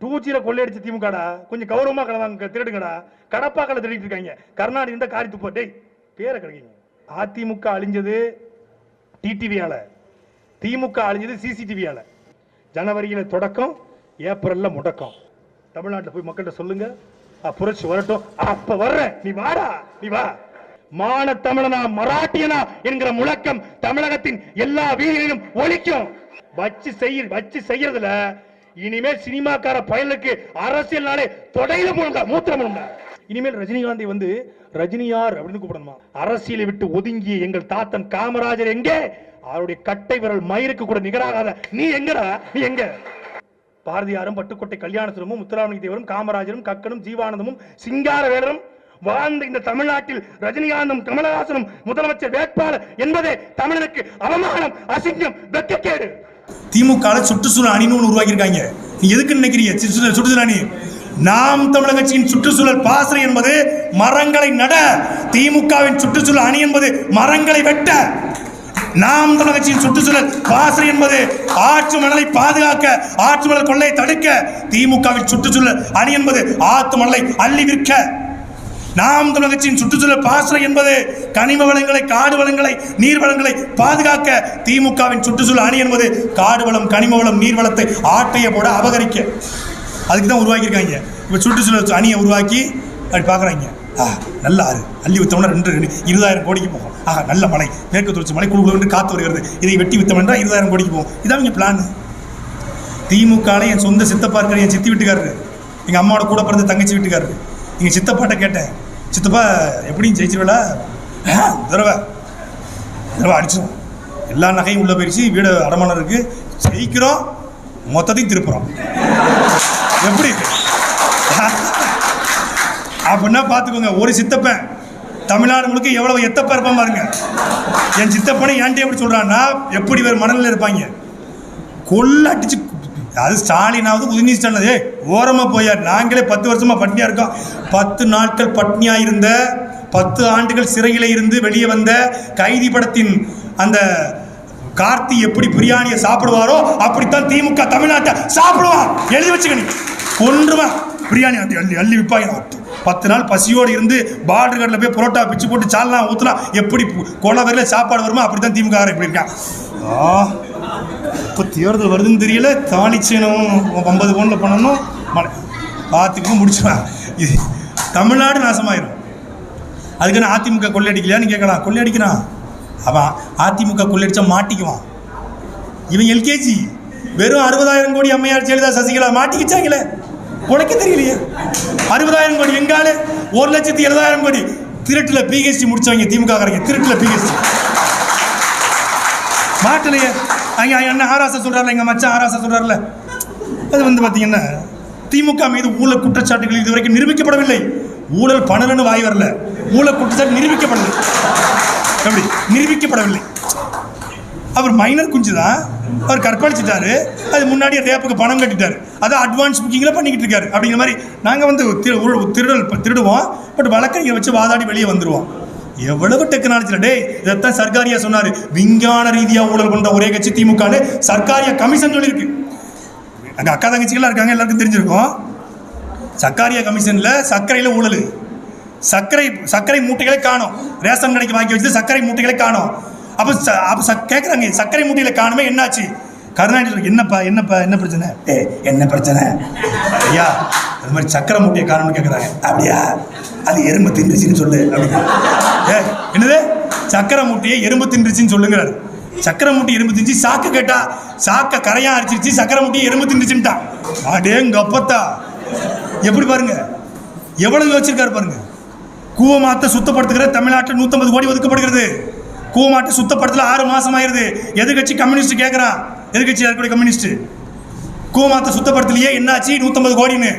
டூச்சியில கொள்ளையடிச்ச திமுகடா கொஞ்சம் கௌரவமா கலவாங்க திருடுங்கடா. கடப்பாக்கல திருடிட்டு இருக்காங்க. கருணாநிதி இருந்தா காரி துப்ப. டேய் பேரை கிடைக்கீங்க அதிமுக அழிஞ்சது டிடிவியால. திமுக அழிஞ்சது சிசிடிவியால. ஜனவரியில தொடக்கம் ஏப்ரல்ல முடக்கம். தமிழ்நாட்டுல போய் மக்கள்கிட்ட சொல்லுங்க. புரட்சி வரட்டும். அப்ப வர்றேன். நீ வாடா. நீ வா. மான தமிழனா மராட்டியனா என்கிற முழக்கம் தமிழகத்தின் எல்லா வீதிகளிலும் ஒழிக்கும் வச்சு செய்ய வச்சு செய்யறதுல இனிமேல் சினிமாக்கார பயலுக்கு அரசியல்னாலே தொடையில போடுங்க மூத்திரம் இனிமேல் ரஜினிகாந்தை வந்து ரஜினியார் அப்படின்னு கூப்பிடணுமா? அரசியலை விட்டு ஒதுங்கிய எங்கள் தாத்தன் காமராஜர் எங்கே? அவருடைய கட்டை விரல் மயிருக்கு கூட நிகராகாத. நீ எங்கடா? நீ எங்க? பாரதியாரும் பட்டுக்கோட்டை கல்யாணசுரமும் முத்துராமலிங்க தேவரும் காமராஜரும் கக்கனும் ஜீவானந்தமும் சிங்காரவேலரும் வாழ்ந்த இந்த தமிழ்நாட்டில் ரஜினிகாந்தும் கமலஹாசனும் முதலமைச்சர் வேட்பாளர் என்பதே தமிழனுக்கு அவமானம் அசிங்கம் வெட்கக்கேடு திமுக சுற்றுச்சூழல் அணின்னு ஒன்று உருவாக்கியிருக்காங்க. நீ எதுக்கு நினைக்கிறீங்க? சுற்றுச்சூழல் சுற்றுச்சூழல் அணி. நாம் தமிழக கட்சியின் சுற்றுச்சூழல் பாசறை என்பது மரங்களை நட. திமுகவின் சுற்றுச்சூழல் அணி என்பது மரங்களை வெட்ட. நாம் தமிழக கட்சியின் சுற்றுச்சூழல் பாசறை என்பது ஆற்று மணலை பாதுகாக்க ஆற்று மணல் கொள்ளையை தடுக்க. திமுகவின் சுற்றுச்சூழல் அணி என்பது ஆத்து மணலை அள்ளி விற்க. நாம் தமிழகத்தின் சுற்றுச்சூழல் பாசனம் என்பது கனிம வளங்களை காடு வளங்களை நீர் வளங்களை பாதுகாக்க திமுகவின் சுற்றுச்சூழல் அணி என்பது காடு வளம் கனிம வளம் நீர் வளத்தை ஆட்டைய போட அபகரிக்க. அதுக்கு தான் உருவாக்கியிருக்காங்க. இப்போ சுற்றுச்சூழல் அணியை உருவாக்கி அப்படி பார்க்குறாங்க. ஆ நல்ல ஆறு. அள்ளி வித்தோம்னா ரெண்டு இருபதாயிரம் கோடிக்கு போகும். ஆஹா நல்ல மலை மேற்கு தொடர்ச்சி மலை குழு என்று காத்து வருகிறது. இதை வெட்டி வித்தோம் என்றால் இருபதாயிரம் கோடிக்கு போகும். இதான் இங்கே பிளான் திமுகவில் என் சொந்த சித்தப்பா இருக்கிற என் சித்தி வீட்டுக்காரரு. எங்கள் அம்மாவோட கூட பிறந்த தங்கச்சி வீட்டுக்காரரு. எங்கள் சித்தப்பாட்ட கேட்டேன். சித்தப்பா எப்படியும் ஜெயிச்சிருவலா தடவை. தடவை அடிச்சிடும் எல்லா நகையும் உள்ள போயிடுச்சு வீடு அடமானம் இருக்கு. ஜெயிக்கிறோம் மொத்தத்தையும் திருப்புறோம். எப்படி? அப்படின்னா பார்த்துக்கோங்க ஒரு சித்தப்பன் தமிழ்நாடு முழுக்க எவ்வளவு எத்தப்பா இருப்பான் பாருங்க. என் சித்தப்பனை ஏன்ட்டே எப்படி சொல்றான்னா எப்படி வேறு மனநிலை இருப்பாங்க? கொள்ள அடிச்சு அது ஸ்டாலினாவது உதயநிதி ஸ்டாலின். ஏ ஓரமாக போயார். நாங்களே பத்து வருஷமாக பட்னியாக இருக்கோம். பத்து நாட்கள் பட்னியாக இருந்த பத்து ஆண்டுகள் சிறையில் இருந்து வெளியே வந்த கைதி படத்தின் அந்த கார்த்தி எப்படி பிரியாணியை சாப்பிடுவாரோ அப்படித்தான் திமுக தமிழ்நாட்டை சாப்பிடுவான் எழுதி வச்சுக்க நீ கொன்றுவான் பிரியாணி அள்ளி அள்ளி அள்ளி விற்பாங்க பத்து நாள் பசியோடு இருந்து பார்டர் கடையில் போய் புரோட்டா பிச்சு போட்டு சால்னா ஊற்றலாம் எப்படி கொலை வரையில் சாப்பாடு வருமோ அப்படி தான் திமுக இப்படி இருக்கான் ஆ இப்போ தேர்தல் வருதுன்னு தெரியல. தானிச்சேனும் ஐம்பது பவுனில் பண்ணணும். மன பார்த்துக்கும் முடிச்சுவேன் இது தமிழ்நாடு நாசமாயிரும். அதுக்குன்னு அதிமுக கொள்ளையடிக்கலையான்னு கேட்கலாம். கொள்ளையடிக்கிறான் அவன் அதிமுக கொள்ளையடிச்சா மாட்டிக்குவான். இவன் எல்கேஜி. வெறும் அறுபதாயிரம் கோடி அம்மையார் ஜெயலலிதா சசிகலா மாட்டிக்கிச்சாங்களே. உனக்கு தெரியலையே? அறுபதாயிரம் கோடி எங்காலு ஒரு லட்சத்தி எழுபதாயிரம் கோடி. திருட்டில் பிஹெச்டி முடிச்சவங்க திமுக காரங்க திருட்டில் பிஹெச்டி மாட்டலையே. ஐயா என்ன ஆராச சொல்கிறார்ல எங்கள் மச்சான் ஆராச சொல்கிறார்ல அது வந்து பார்த்தீங்கன்னா திமுக மீது ஊழல் குற்றச்சாட்டுகள் இதுவரைக்கும் நிரூபிக்கப்படவில்லை. ஊழல் பண்ணலன்னு வாய் வரல. ஊழல் குற்றச்சாட்டு நிரூபிக்கப்படவில்லை. எப்படி? நிரூபிக்கப்படவில்லை. அவர் மைனர் குஞ்சு தான் அவர் கற்பழிச்சிட்டாரு அது முன்னாடியே ரேப்புக்கு பணம் கட்டிட்டாரு. அதை அட்வான்ஸ் புக்கிங்கில் பண்ணிக்கிட்டு இருக்காரு. அப்படிங்கிற மாதிரி நாங்கள் வந்து திரு- திருடல் திருடுவோம். பட் வழக்கறிஞர் வச்சு வாதாடி வெளியே வந்துடுவோம் எவ்வளவு டெக்னாலஜி டே இதைத்தான் சர்க்காரியா சொன்னார். விஞ்ஞான ரீதியாக ஊழல் கொண்ட ஒரே கட்சி திமுக சர்க்காரியா கமிஷன் சொல்லியிருக்கு. அங்கே அக்கா தங்கச்சிகள்லாம் இருக்காங்க எல்லாருக்கும் தெரிஞ்சிருக்கும். சர்க்காரியா கமிஷனில் சர்க்கரையில் ஊழல். சர்க்கரை சர்க்கரை மூட்டைகளை காணும். ரேஷன் கடைக்கு வாங்கி வச்சு சர்க்கரை மூட்டைகளை காணும். அப்போ ச- அப்போ கேட்குறாங்க சர்க்கரை மூட்டைகளை காணுமே என்னாச்சு? கருணாநிதி என்னப்பா என்னப்பா என்ன பிரச்சனை? ஏ என்ன பிரச்சனை? ஐயா அது மாதிரி சக்கரை மூட்டையை காரணம்னு கேட்குறாங்க அப்படியா? அது எறும்பு தின்றுச்சுன்னு சொல்லு அப்படின்னு. ஏ என்னது? சக்கரை மூட்டையை எறும்பு தின்றுச்சின்னு சொல்லுங்கிறாரு. சக்கரை மூட்டை எறும்பு தின்ச்சு சாக்கு கேட்டா சாக்க கரையா அரிச்சிருச்சு சக்கரை மூட்டையை எறும்பு தின்றுச்சுன்ட்டான் அடேங்க அப்பத்தா. எப்படி பாருங்க? எவ்வளவு யோசிச்சிருக்காரு பாருங்க. கூவமாட்டை சுத்தப்படுத்துகிற தமிழ்நாட்டில் நூற்றம்பது கோடி ஒதுக்கப்படுகிறது. கூவமாட்டை சுத்தப்படுத்தல ஆறு மாசம் ஆயிருது. எதிர்கட்சி கம்யூனிஸ்ட் கேட்குறான் எதிர்கட்சியாக இருக்கக்கூடிய கம்யூனிஸ்ட் கூமாத்த சுத்தப்படுத்தலையே என்னாச்சு? நூற்றம்பது கோடின்னு.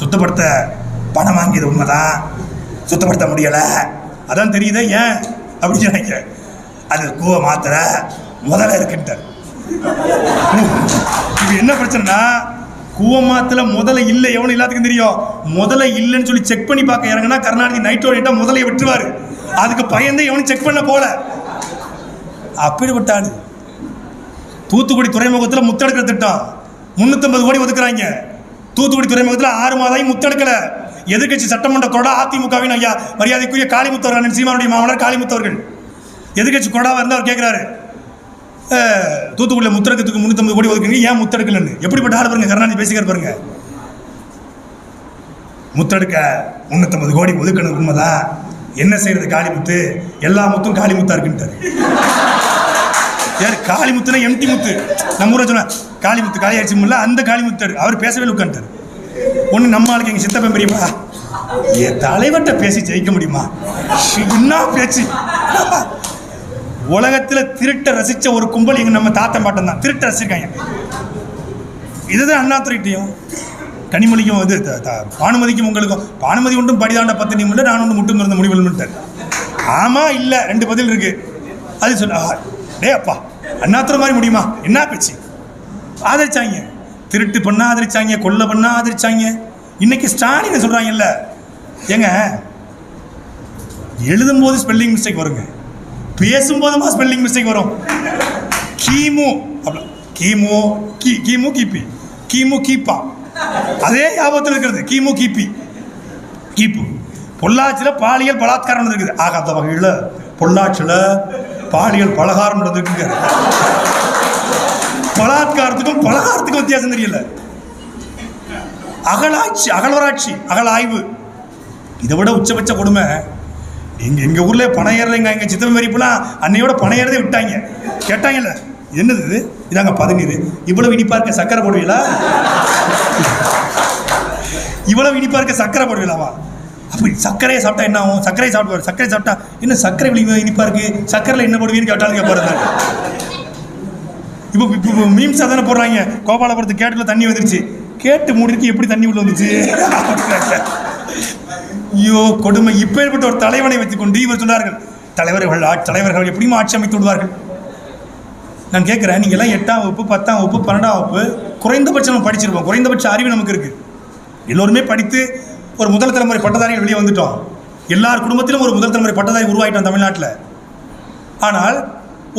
சுத்தப்படுத்த பணம் வாங்கியது உண்மைதான். சுத்தப்படுத்த முடியலை. அதான் தெரியுதே ஏன்? அப்படி சொன்னாங்க அது கூவ மாத்திரை முதல்ல இருக்குன்ட்டார். இது என்ன பிரச்சனைனா கூவமாத்துல முதல்ல இல்லை எவனும் எல்லாத்துக்கும் தெரியும். முதல்ல இல்லைன்னு சொல்லி செக் பண்ணி பார்க்க இறங்கினா கருணாநிதி நைட்டோ நைட்டா முதலையை விட்டுருவாரு. அதுக்கு பயந்து எவனும் செக் பண்ண போல. அப்படிப்பட்ட தூத்துக்குடி துறைமுகத்தில் முத்தெடுக்கிற திட்டம். முந்நூற்றம்பது கோடி ஒதுக்குறாங்க. தூத்துக்குடி துறைமுகத்தில் ஆறு மாதம் முத்தெடுக்கல. எதிர்கட்சி சட்டமன்ற கொடா அதிமுகவின் ஐயா மரியாதைக்குரிய காளிமுத்து அண்ணன் சீமானுடைய மாமனார் காளிமுத்து எதிர்கட்சி கொடாவாக இருந்தால் அவர் கேட்குறாரு தூத்துக்குடியில் முத்தெடுக்கிறதுக்கு முன்னூத்தம்பது கோடி ஒதுக்குறீங்க ஏன் முத்தெடுக்கலன்னு? எப்படிப்பட்ட ஆள் பாருங்க கருணாநிதி பேசிக்கிற பாருங்க. முத்தெடுக்க முந்நூற்றம்பது கோடி ஒதுக்கணும் உண்மைதான். என்ன செய்யறது காளிமுத்து? எல்லா முத்தும் காளிமுத்தா இருக்குன்ட்டாரு. யார்? காளிமுத்துனா எம்டி முத்து. நம்ம ஊரை சொன்ன காளிமுத்து காளியாட்சி முல்ல அந்த காளிமுத்தாரு அவர் பேசவே உட்காந்துட்டார் ஒன்று நம்ம ஆளுக்கு எங்கள் சித்தப்பன் பெரியப்பா என் தலைவர்கிட்ட பேசி ஜெயிக்க முடியுமா? என்ன பேச்சு? உலகத்துல திருட்ட ரசிச்ச ஒரு கும்பல் எங்க நம்ம தாத்தன் பாட்டன் தான். திருட்ட ரசிச்சிருக்காங்க. இதுதான் அண்ணாத்துறைட்டையும் கனிமொழிக்கும் வந்து த- பானுமதிக்கும் உங்களுக்கும். பானுமதி ஒன்றும் படிதாண்ட பத்து நிமிடம் நான் ஒன்று முட்டும் இருந்த முடிவு ஆமா இல்ல ரெண்டு பதில் இருக்கு. அது சொல்ல ஆ, டேய் அப்பா அண்ணாத்துறை மாதிரி முடியுமா? என்ன பேச்சு? ஆதரிச்சாங்க. திருட்டு பண்ணா ஆதரிச்சாங்க கொல்லை பண்ணா ஆதரிச்சாங்க. இன்னைக்கு ஸ்டாலின் சொல்கிறாங்கல்ல ஏங்க எழுதும்போது ஸ்பெல்லிங் மிஸ்டேக் வருங்க. பேசும்போதுமா ஸ்பெல்லிங் மிஸ்டேக் வரும். கீமு அப்படி கீமு கி கீமு கிபி கீமு கீப்பா. அதே ஞாபகத்தில் இருக்கிறது. கீமு கிபி கீப்பு. பொள்ளாச்சியில் பாலியல் பலாத்காரம் இருக்குது ஆகாத வகையில் பொள்ளாச்சியில் பாலியல் பலகாரம் நடந்திருக்குங்க பலாத்காரத்துக்கும் பலகாரத்துக்கும் வித்தியாசம் தெரியல. அகலாட்சி அகலவராட்சி அகல ஆய்வு இதை விட உச்சபட்ச கொடுமை எங்க எங்க ஊர்ல பணம் ஏறலைங்க எங்க சித்திரம் மறிப்புலாம் அன்னையோட பணம் ஏறதே விட்டாங்க. கேட்டாங்கல்ல என்னது இது? இதாங்க பதநீர். இவ்வளவு இனிப்பா இருக்க சக்கரை போடுவீங்களா? இவ்வளவு இனிப்பா இருக்க சக்கரை போடுவீங்களாவா அப்படி சர்க்கரையை சாப்பிட்டா என்ன ஆகும்? சர்க்கரை சாப்பிடுவார் சர்க்கரை சாப்பிட்டா என்ன சர்க்கரை விளி இனிப்பா இருக்கு சர்க்கரையில் என்ன போடுவீங்கன்னு கேட்டாலும் கேட்பாரு இப்போ இப்போ மீம்ஸ் தானே போடுறாங்க. கோபாலபுரத்து கேட்டில் தண்ணி வந்துருச்சு. கேட்டு மூடிருக்கு எப்படி தண்ணி உள்ள வந்துச்சு? ஐயோ கொடுமை. இப்பேற்பட்ட ஒரு தலைவனை வைத்துக்கொண்டு இவர் சொன்னார்கள் தலைவர்கள் தலைவர்கள் எப்படியும் ஆட்சி அமைத்து விடுவார்கள்? நான் கேட்குறேன் நீங்கள் எல்லாம் எட்டாம் வகுப்பு பத்தாம் வகுப்பு பன்னெண்டாம் வகுப்பு குறைந்தபட்சம் நம்ம படிச்சிருப்போம். குறைந்தபட்ச அறிவு நமக்கு இருக்குது எல்லோருமே படித்து ஒரு முதல் தலைமுறை பட்டதாரிகள் வெளியே வந்துட்டோம். எல்லார் குடும்பத்திலும் ஒரு முதல் தலைமுறை பட்டதாரி உருவாயிட்டோம் தமிழ்நாட்டில். ஆனால்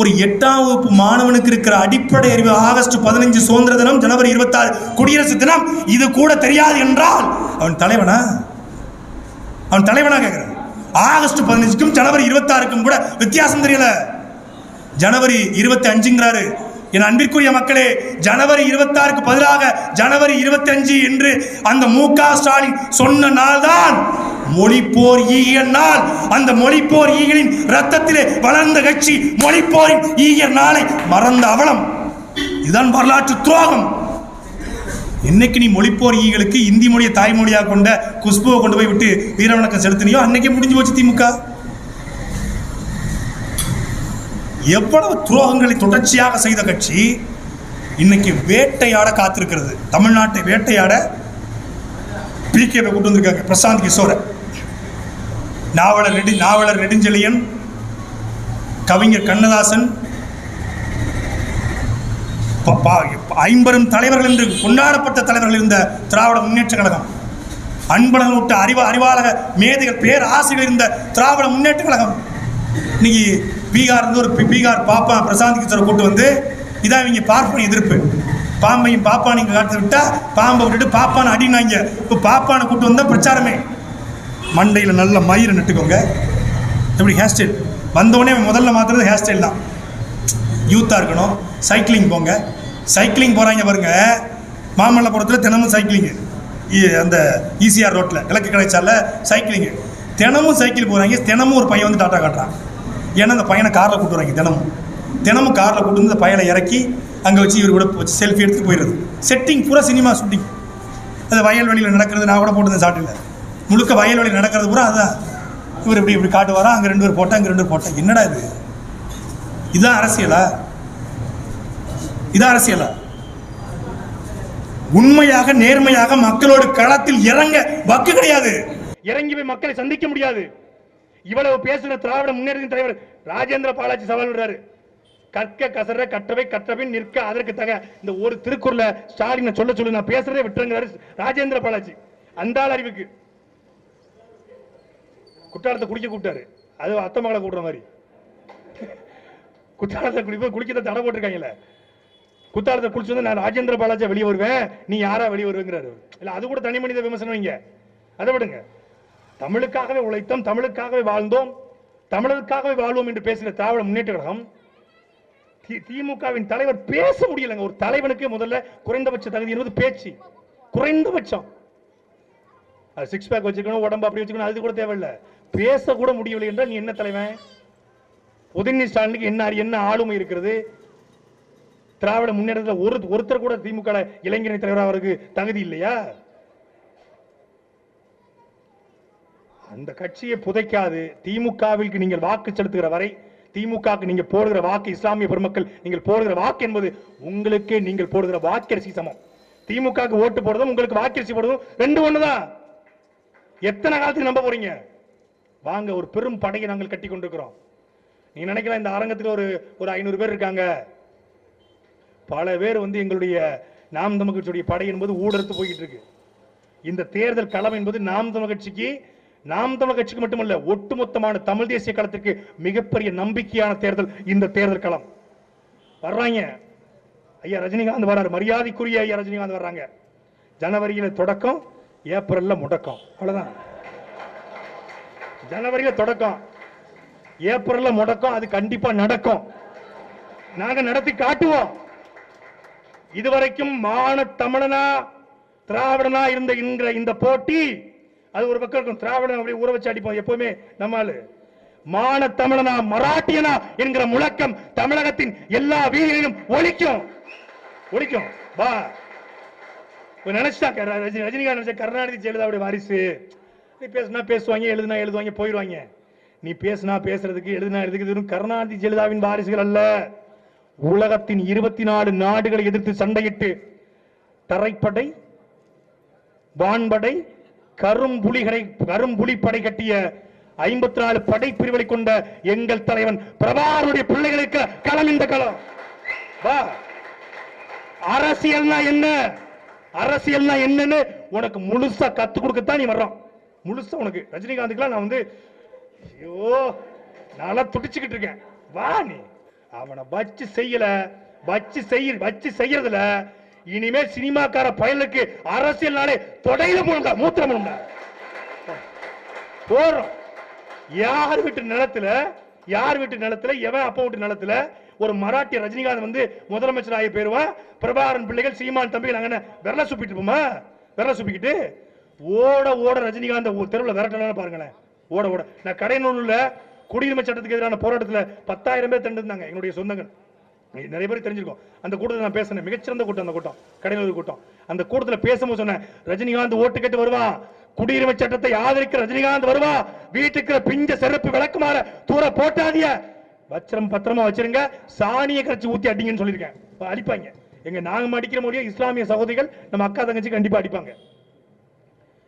ஒரு எட்டாம் வகுப்பு மாணவனுக்கு இருக்கிற அடிப்படை அறிவு ஆகஸ்ட் பதினஞ்சு சுதந்திர தினம் ஜனவரி இருபத்தாறு குடியரசு தினம் இது கூட தெரியாது என்றால் அவன் தலைவனா? அவன் தலைவனா கேட்குறான் ஆகஸ்ட் பதினஞ்சுக்கும் ஜனவரி இருபத்தாறுக்கும் கூட வித்தியாசம் தெரியல. ஜனவரி இருபத்தி அஞ்சுங்கிறாரு. என் அன்பிற்குரிய மக்களே ஜனவரி இருபத்தாறுக்கு பதிலாக ஜனவரி இருபத்தி அஞ்சு என்று அந்த மு க ஸ்டாலின் சொன்ன நாள்தான். மொழிப்போர் ஈகிய நாள். அந்த மொழிப்போர் ஈகியின் ரத்தத்திலே வளர்ந்த கட்சி மொழிப்போரின் ஈகர் நாளை மறந்த அவலம். இதுதான் வரலாற்று துரோகம். என்னைக்கு நீ மொழிப்போர் ஈகளுக்கு இந்தி மொழியை தாய்மொழியாக கொண்ட குஷ்புவை கொண்டு போய் விட்டு வீரவணக்கம் செலுத்தினியோ அன்னைக்கே முடிஞ்சு போச்சு திமுக எவ்வளவு துரோகங்களை தொடர்ச்சியாக செய்த கட்சி இன்னைக்கு வேட்டையாட காத்திருக்கிறது. தமிழ்நாட்டை வேட்டையாட பிகேவை கூட்டு வந்திருக்காங்க. பிரசாந்த் கிஷோரை. நாவலர் நெடு நாவலர் நெடுஞ்செழியன் கவிஞர் கண்ணதாசன் ப- ஐம்பெரும் தலைவர்கள் என்று கொண்டாடப்பட்ட தலைவர்கள் இருந்த திராவிட முன்னேற்ற கழகம். அன்பழகன் விட்ட அறிவ அறிவாளக மேதைகள் பேர் ஆசிரியர் இருந்த திராவிட முன்னேற்ற கழகம். இன்னைக்கு பீகார் இருந்து ஒரு பி- பீகார் பாப்பா பிரசாந்த் கிஷோரை கூட்டு வந்து இதான் இவங்க பார்ப்பன எதிர்ப்பு. பாம்பையும் பாப்பானையும் காட்டு விட்டால் பாம்பை விட்டுட்டு பாப்பானை அடினாங்க. இப்போ பாப்பானை கூட்டு வந்தால் பிரச்சாரமே. மண்டையில் நல்ல மயிரை நட்டுக்கோங்க. எப்படி? ஹேர் ஸ்டைல் வந்தவொடனே முதல்ல மாற்றுறது ஹேர் ஸ்டைல் தான். யூத்தாக இருக்கணும். சைக்கிளிங் போங்க. சைக்கிளிங் போகிறாங்க பாருங்க. மாமல்லபுரத்தில் தினமும் சைக்கிளிங்கு அந்த ஈசிஆர் ரோட்டில் கிழக்கு கிடைச்சால சைக்கிளிங்கு தினமும் சைக்கிள் போகிறாங்க தினமும் ஒரு பையன் வந்து டாட்டா காட்டுறான். ஏன்னா அந்த பையனை காரில் கூட்டு வராங்க தினமும். தினமும் காரில் கூட்டு வந்து அந்த பையனை இறக்கி அங்கே வச்சு இவர் கூட வச்சு செல்ஃபி எடுத்து போயிடுறது. செட்டிங் பூரா சினிமா ஷூட்டிங் அது வயல்வெளியில் நடக்கிறது நான் கூட போட்டிருந்தேன் சாட்டில். முழுக்க வயல்வெளியில் நடக்கிறது பூரா அதான். இவர் இப்படி இப்படி காட்டுவாரா? அங்கே ரெண்டு பேர் போட்டால் அங்கே ரெண்டு பேர் போட்டா. என்னடா இது? இதுதான் அரசியலா? இதான் அரசியலா? உண்மையாக நேர்மையாக மக்களோட களத்தில் இறங்க வக்கு கிடையாது. இறங்கி போய் மக்களை சந்திக்க முடியாது. இவ்வளவு பேசுன திராவிட முன்னேற்ற தலைவர் ராஜேந்திர பாலாஜி சவால் விடுறாரு. கற்க கசற கற்றவை கற்றபின் நிற்க அதற்கு தக. இந்த ஒரு திருக்குறளை ஸ்டாலினை சொல்ல சொல்லு நான் பேசுறதே விட்டுருங்கிறாரு ராஜேந்திர பாலாஜி. அந்த ஆள் அறிவுக்கு. குற்றாலத்தை குடிக்க கூப்பிட்டாரு. அது அத்தமகளை கூப்பிடுற மாதிரி. குற்றாலத்தை குடிப்போம் குடிக்கிறத தடை போட்டிருக்காங்கல்ல. குத்தாலத்தை குளிச்சு வந்து நான் ராஜேந்திர பாலாஜா வெளியே வருவேன் நீ யாரா வெளியே வருவேங்கிறாரு. இல்ல அது கூட தனி மனித விமர்சனம் வைங்க அதை விடுங்க. தமிழுக்காகவே உழைத்தோம் தமிழுக்காகவே வாழ்ந்தோம் தமிழருக்காகவே வாழ்வோம் என்று பேசுகிற திராவிட முன்னேற்ற கழகம் தி- திமுகவின் தலைவர் பேச முடியலங்க. ஒரு தலைவனுக்கு முதல்ல குறைந்தபட்ச தகுதி என்பது பேச்சு. குறைந்தபட்சம். அது சிக்ஸ் பேக் வச்சுக்கணும் உடம்பு அப்படி வச்சுக்கணும் அது கூட தேவையில்லை. பேச கூட முடியவில்லை என்றால் நீ என்ன தலைவன்? உதயநிதி ஸ்டாலினுக்கு என்ன என்ன ஆளுமை இருக்கிறது? திராவிட முன்னேற்றத்தில் ஒரு ஒருத்தர் கூட திமுக ல இளைஞரணி அவருக்கு தகுதி இல்லையா? அந்த கட்சியை புதைக்காது. திமுகவிற்கு நீங்கள் வாக்கு செலுத்துகிற வரை திமுகவுக்கு நீங்க போடுகிற வாக்கு இஸ்லாமிய பெருமக்கள் நீங்கள் போடுகிற வாக்கு என்பது உங்களுக்கு நீங்கள் போடுகிற வாக்கரிசி சமம். திமுகவுக்கு ஓட்டு போடுறதும் உங்களுக்கு வாக்கரிசி போடுறதும் ரெண்டு ஒண்ணுதான். எத்தனை காலத்துக்கு நம்ப போறீங்க? வாங்க ஒரு பெரும் படையை நாங்கள் கட்டி கொண்டிருக்கிறோம். நீ நினைக்கலாம் இந்த அரங்கத்தில் ஒரு ஒரு ஐநூறு பேர் இருக்காங்க. பல பேர் வந்து எங்களுடைய நாம் தமிழ் கட்சியுடைய படை என்பது ஊடறுத்து போய்கிட்டு இருக்கு. இந்த தேர்தல் களம் என்பது நாம் தமிழ் கட்சிக்கு நாம் தமிழ் கட்சிக்கு மட்டுமல்ல ஒட்டுமொத்தமான தமிழ் தேசிய களத்துக்கு மிகப்பெரிய நம்பிக்கையான தேர்தல் இந்த தேர்தல் களம். வர்றாங்க. ஐயா ரஜினிகாந்த் வர்றாரு. மரியாதைக்குரிய ஐயா ரஜினிகாந்த் வர்றாங்க. ஜனவரியில தொடக்கம் ஏப்ரல்ல முடக்கம். அவ்வளவுதான். ஜனவரியில தொடக்கம் ஏப்ரல்ல முடக்கம் அது கண்டிப்பா நடக்கும். நாங்க நடத்தி காட்டுவோம். இதுவரைக்கும் மான தமிழனா திராவிடனா இருந்த இந்த போட்டி அது ஒரு பக்கம் இருக்கும். திராவிடம் அப்படி ஊற வச்சு அடிப்போம் எப்பவுமே நம்மால். மான தமிழனா மராட்டியனா என்கிற முழக்கம் தமிழகத்தின் எல்லா வீதிகளிலும் ஒழிக்கும் ஒழிக்கும் வா. நினைச்சா க- ரஜினிகாந்த் நினைச்சா கருணாநிதி ஜெயலலிதாவுடைய வாரிசு. நீ பேசுனா பேசுவாங்க எழுதுனா எழுதுவாங்க போயிடுவாங்க நீ பேசுனா பேசுறதுக்கு எழுதுனா எழுதுக்கு கருணாநிதி ஜெயலலிதாவின் வாரிசுகள் அல்ல. உலகத்தின் இருபத்தி நாலு நாடுகளை எதிர்த்து சண்டையிட்டு தரைப்படை வான்படை கரும்புலிகளை கரும்புலி படை கட்டிய ஐம்பத்தி நாலு படை பிரிவுகளை கொண்ட எங்கள் தலைவன் பிரபாருடைய பிள்ளைகளுக்கு களம் இந்த களம். வா. அரசியல்னா என்ன? அரசியல்னா என்னன்னு உனக்கு முழுசா கத்து கொடுக்கத்தான் நீ வர்றோம். முழுசா உனக்கு. ரஜினிகாந்துக்குலாம் நான் வந்து ஐயோ நான் துடிச்சுக்கிட்டு இருக்கேன். வா நீ. அவனை வச்சு செய்யல வச்சு செய்ய வச்சு செய்யறதுல இனிமே சினிமாக்கார பயலுக்கு அரசியல்னாலே தொடையில போடுங்க மூத்திரம் போடுங்க போறோம். யார் வீட்டு நிலத்துல யார் வீட்டு நிலத்துல எவன் அப்பா வீட்டு நிலத்துல ஒரு மராட்டிய ரஜினிகாந்த் வந்து முதலமைச்சர் ஆகி போயிருவான் பிரபாகரன் பிள்ளைகள் சீமான் தம்பிகள் நாங்க விரல சுப்பிட்டு இருப்போமா? விரல சுப்பிக்கிட்டு. ஓட ஓட ரஜினிகாந்த் தெருவில் விரட்டலாம் பாருங்களேன். ஓட ஓட. நான் கடையனூர்ல குடியுரிமை சட்டத்துக்கு எதிரான போராட்டத்தில் பத்தாயிரம் பேர் திரண்டிருந்தாங்க என்னுடைய சொந்தங்கள். நிறைய பேர் தெரிஞ்சிருக்கும். அந்த கூட்டத்தில் நான் பேசினேன். மிகச்சிறந்த கூட்டம் அந்த கூட்டம். கடையனூர் கூட்டம். அந்த கூட்டத்தில் பேசும்போது சொன்னேன் ரஜினிகாந்த் ஓட்டு கேட்டு வருவா. குடியுரிமை சட்டத்தை ஆதரிக்கிற ரஜினிகாந்த் வருவா. வீட்டுக்கு பிஞ்ச செருப்பு விளக்குமாற தூர போட்டாதிய வச்சிரம் பத்திரமா வச்சிருங்க. சாணியை கரைச்சி ஊத்தி அடிங்கன்னு சொல்லியிருக்கேன். அடிப்பாங்க. எங்க நாங்க அடிக்கிற முடியும் இஸ்லாமிய சகோதரிகள் நம்ம அக்கா தங்கச்சி கண்டிப்பா அடிப்பாங்க.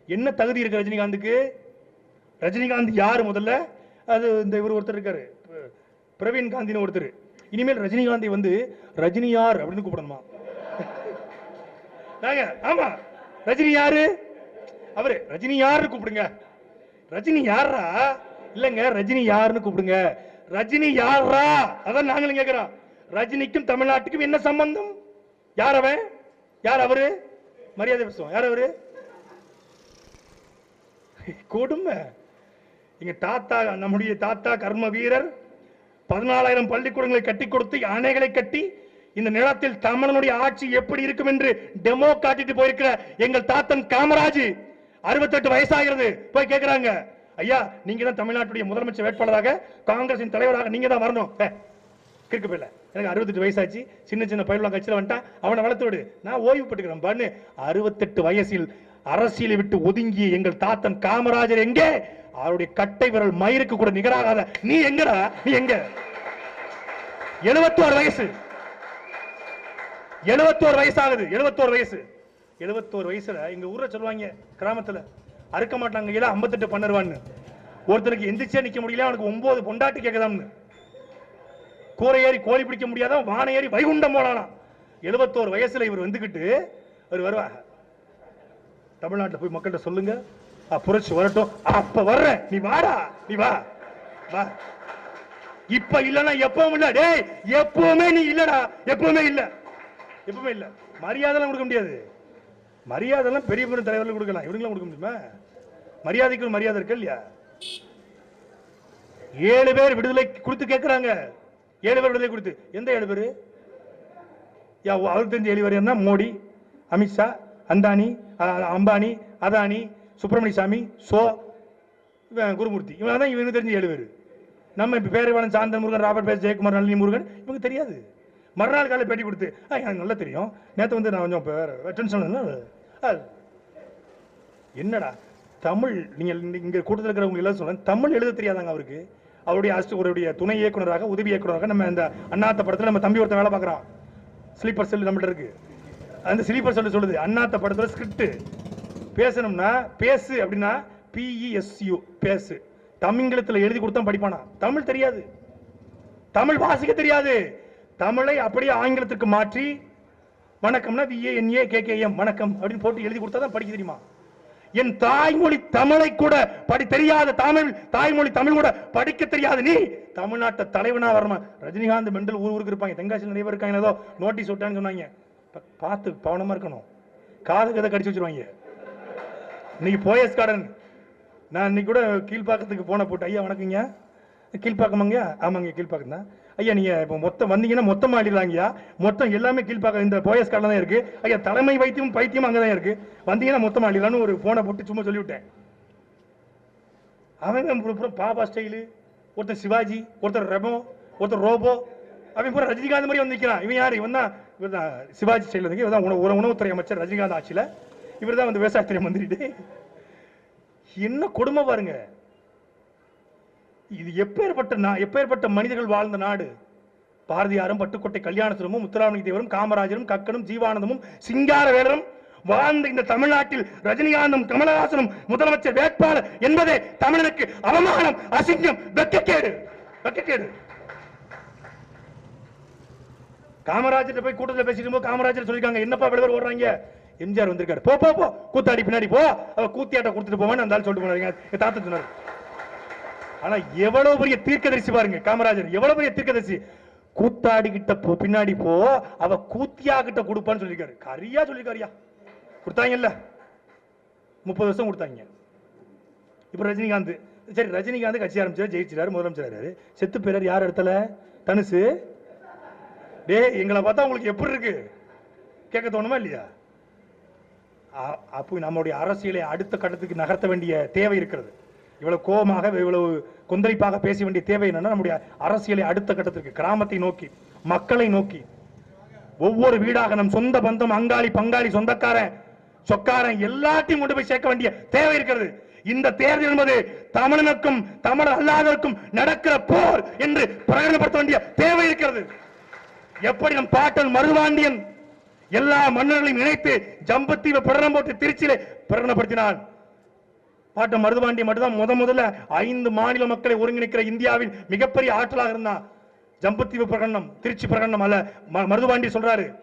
என்ன தகுதி இருக்கு ரஜினிகாந்துக்கு? ரஜினிகாந்த் யார் முதல்ல? அது இந்த இவர் ஒருத்தர் இருக்காரு. பிரவீன் காந்தின்னு ஒருத்தர். இனிமேல் ரஜினிகாந்தி வந்து ரஜினியார் அப்படின்னு கூப்பிடணுமா? நாங்க ஆமா. ரஜினி யாரு? அவரு ரஜினி யாருன்னு கூப்பிடுங்க. ரஜினி யாரா? இல்லங்க ரஜினி யாருன்னு கூப்பிடுங்க. ரஜினி யாரா? அதான் நாங்களும் கேட்கிறோம் ரஜினிக்கும் தமிழ்நாட்டுக்கும் என்ன சம்பந்தம்? யார் அவன்? யார் அவரு? மரியாதை பேசுவோம். யார் அவரு? கொடுமை. எங்க தாத்தா நம்முடைய தாத்தா கர்ம வீரர். பதினாலாயிரம் பள்ளிக்கூடங்களை கட்டி கொடுத்து அணைகளை கட்டி இந்த நிலத்தில் தமிழனுடைய ஆட்சி எப்படி இருக்கும் என்று டெமோ காட்டிட்டு போயிருக்கிற எங்கள் தாத்தன் காமராஜ். அறுபத்தெட்டு வயசாகிறது. போய் கேட்கிறாங்க ஐயா நீங்க தான் தமிழ்நாட்டுடைய முதலமைச்சர் வேட்பாளராக காங்கிரசின் தலைவராக நீங்க தான் வரணும். கிறுக்கு போயில எனக்கு அறுபத்தெட்டு வயசாச்சு. சின்ன சின்ன பயிரெல்லாம் கட்சியில் வந்துட்டான். அவனை வளர்த்து விடு. நான் ஓய்வு பெற்றுக்கிறேன். பண்ணு அறுபத்தெட்டு வயசில் அரசியலை விட்டு ஒதுங்கி எங்கள் தாத்தன் காமராஜர் எங்கே? அவருடைய கட்டை விரல் மயிருக்கு கூட நிகராகாத. நீ எங்கடா? நீ எங்க? எழுபத்தோரு வயசு. எழுபத்தோரு வயசு ஆகுது எழுபத்தோரு வயசு. எழுபத்தோரு வயசுல எங்க ஊர்ல சொல்லுவாங்க கிராமத்துல. அறுக்க மாட்டாங்க இல்ல ஐம்பத்தெட்டு பண்ணுவான்னு ஒருத்தனுக்கு எந்திரிச்சே நிக்க முடியல அவனுக்கு ஒன்பது பொண்டாட்டு கேட்கதாம்னு கூரை ஏறி கோழி பிடிக்க முடியாத? வானை ஏறி வைகுண்டம் போனானா? எழுபத்தோரு வயசுல இவர் வந்துகிட்டு அவர் வருவா தமிழ்நாட்டுல போய் மக்கள்கிட்ட சொல்லுங்க. புரட்சி வரட்டும். அப்ப வர்றேன். நீ வாடா. நீ வா. வா. இப்ப இல்லனா எப்பவும் இல்ல. டேய் எப்பவுமே நீ இல்லடா. எப்பவுமே இல்ல. எப்பவுமே இல்ல. மரியாதை கொடுக்க முடியாது. மரியாதைலாம் பெரிய பெரிய தலைவர்கள் கொடுக்கலாம். இவங்களும் கொடுக்க முடியுமா? மரியாதைக்கு ஒரு மரியாதை இருக்கு இல்லையா? ஏழு பேர் விடுதலை கொடுத்து கேட்கறாங்க ஏழு பேர் விடுதலை கொடுத்து. எந்த ஏழு பேர்? யா அவருக்கு தெரிஞ்ச ஏழு பேர் என்ன? மோடி அமித்ஷா அந்தானி அம்பானி அதானி சுப்பிரமணிய சாமி சோ இவன் குருமூர்த்தி. இவங்க தான் இவனுக்கு தெரிஞ்ச ஏழு பேர். நம்ம இப்போ பேரவாளன் சாந்தன் முருகன் ராபர்ட் பேஸ் ஜெயக்குமார் நளினி முருகன் இவங்க தெரியாது. மறுநாள் காலையில் பேட்டி கொடுத்து ஆ எனக்கு நல்லா தெரியும். நேற்று வந்து நான் கொஞ்சம் இப்போ வேற டென்ஷன் என்னடா? தமிழ் நீங்கள் இங்கே கூட்டத்தில் இருக்கிறவங்க எல்லாம் சொல்றேன். தமிழ் எழுத தெரியாதாங்க அவருக்கு. அவருடைய அஸ்ட் அவருடைய துணை இயக்குனராக உதவி இயக்குனராக நம்ம இந்த அண்ணாத்த படத்தில் நம்ம தம்பி ஒருத்தன் வேலை பார்க்குறான். ஸ்லீப்பர் செல் நம்மள்ட்ட இருக்கு. அந்த ஸ்லீப்பர் செல் சொல்லுது அண்ணாத்த படத்தில் ஸ்கிரிப்ட் பேசணும்னா பேசு அப்படின்னா பிஇஎஸ்யூ பேசு. தமிங்கிலத்தில் எழுதி கொடுத்தா படிப்பானா? தமிழ் தெரியாது. தமிழ் வாசிக்க தெரியாது. தமிழை அப்படியே ஆங்கிலத்துக்கு மாற்றி வணக்கம்னா விஏஎன்ஏ கேகேஎம் வணக்கம் அப்படின்னு போட்டு எழுதி கொடுத்தா தான் படிக்க தெரியுமா? என் தாய்மொழி தமிழை கூட படி தெரியாத தமிழ் தாய்மொழி தமிழ் கூட படிக்க தெரியாது. நீ தமிழ்நாட்டு தலைவனா வரணும்? ரஜினிகாந்த் மெண்டல் ஊர் ஊருக்கு இருப்பாங்க. தென்காசியில் நிறைய பேர் இருக்காங்க. ஏதோ நோட்டீஸ் விட்டான்னு சொன்னாங்க. பார்த்து கவனமா இருக்கணும். காது கதை கடிச்சு வச்சிருவாங்க. இன்னைக்கு போயஸ் கார்டன் நான் இன்னைக்கு கூட கீழ்ப்பாக்கத்துக்கு போன போட்டு ஐயா வணக்கங்க கீழ்ப்பாக்கமாங்க ஆமாங்க கீழ்ப்பாக்கம் தான் ஐயா நீங்கள் இப்போ மொத்தம் வந்தீங்கன்னா மொத்தம் ஆடிடலாங்கய்யா மொத்தம் எல்லாமே கீழ்ப்பாக்கம் இந்த போயஸ் கார்டில் தான் இருக்குது ஐயா தலைமை வைத்தியம் பைத்தியம் அங்கே தான் இருக்குது வந்தீங்கன்னா மொத்தம் அடிலான்னு ஒரு ஃபோனை போட்டு சும்மா சொல்லிவிட்டேன். அவங்க அப்புறம் பாபா ஸ்டைலு ஒருத்தர் சிவாஜி ஒருத்தர் ரெபோ ஒருத்தர் ரோபோ. அவன் பூரா ரஜினிகாந்த் மாதிரி வந்து நிற்கிறான் இவன் யார்? இவன் தான் இவர் தான் சிவாஜி ஸ்டைல் வந்து இவர் தான் உணவு- உணவுத்துறை அமைச்சர் ரஜினிகாந்த் ஆட்சியில். இவர் தான் வந்து விவசாயத்துறை மந்திரிட்டு. என்ன கொடுமை பாருங்க. இது எப்பேற்பட்ட நா எப்பேற்பட்ட மனிதர்கள் வாழ்ந்த நாடு. பாரதியாரும் பட்டுக்கோட்டை கல்யாணசுரமும் முத்துராமலிங்க தேவரும் காமராஜரும் கக்கனும் ஜீவானந்தமும் சிங்காரவேலரும் வாழ்ந்த இந்த தமிழ்நாட்டில் ரஜினிகாந்தும் கமலஹாசனும் முதலமைச்சர் வேட்பாளர் என்பதே தமிழனுக்கு அவமானம் அசிங்கம் வெக்கக்கேடு. வெக்கக்கேடு. காமராஜர் போய் கூட்டத்தில் பேசிட்டு போது காமராஜர் சொல்லிருக்காங்க என்னப்பா விளைவர் ஓடுறாங்க? எம்ஜிஆர் வந்திருக்காரு. போ போ போ. கூத்தாடி பின்னாடி போ. அவ கூத்தியாட்ட கொடுத்துட்டு போவான்னு அந்த சொல்லிட்டு போனாங்க என் தாத்தா சொன்னாரு. ஆனா எவ்வளவு பெரிய தீர்க்கதரிசி பாருங்க காமராஜர். எவ்வளவு பெரிய தீர்க்கதரிசி. கூத்தாடி கிட்ட போ பின்னாடி போ. அவ கூத்தியா கிட்ட கொடுப்பான்னு சொல்லியிருக்காரு. கரியா சொல்லிருக்காருயா கொடுத்தாங்கல்ல. முப்பது வருஷம் கொடுத்தாங்க. இப்ப ரஜினிகாந்த். சரி ரஜினிகாந்த் கட்சி ஆரம்பிச்சாரு ஜெயிச்சிட்டாரு முதலமைச்சர் செத்து பேரர் யார் இடத்துல தனுசு. டேய் எங்களை பார்த்தா உங்களுக்கு எப்படி இருக்கு? கேட்க தோணுமா இல்லையா? அப்போ நம்முடைய அரசியலை அடுத்த கட்டத்துக்கு நகர்த்த வேண்டிய தேவை இருக்கிறது. இவ்வளவு கோபமாக இவ்வளவு கொந்தளிப்பாக பேச வேண்டிய தேவை என்னன்னா நம்முடைய அரசியலை அடுத்த கட்டத்திற்கு கிராமத்தை நோக்கி மக்களை நோக்கி. ஒவ்வொரு வீடாக நம் சொந்த பந்தம் அங்காளி பங்காளி சொந்தக்காரன் சொக்காரன் எல்லாத்தையும் கொண்டு போய் சேர்க்க வேண்டிய தேவை இருக்கிறது. இந்த தேர்தல் என்பது தமிழனுக்கும் தமிழ் அல்லாதவருக்கும் நடக்கிற போர் என்று பிரகடனப்படுத்த வேண்டிய தேவை இருக்கிறது. எப்படி நம் பாட்டன் மருவாண்டியன் எல்லா மன்னர்களையும் இணைத்து ஜம்பத்தீவை பிரகடனம் போட்டு திருச்சியிலே பிரகடனப்படுத்தினான் பாட்டம் மருதுபாண்டி மட்டும்தான். முத முதல்ல ஐந்து மாநில மக்களை ஒருங்கிணைக்கிற இந்தியாவின் மிகப்பெரிய ஆற்றலாக இருந்தான் ஜம்பத்தீவு பிரகடனம் திருச்சி பிரகடனம் அல்ல. ம- மருதுபாண்டி சொல்றாரு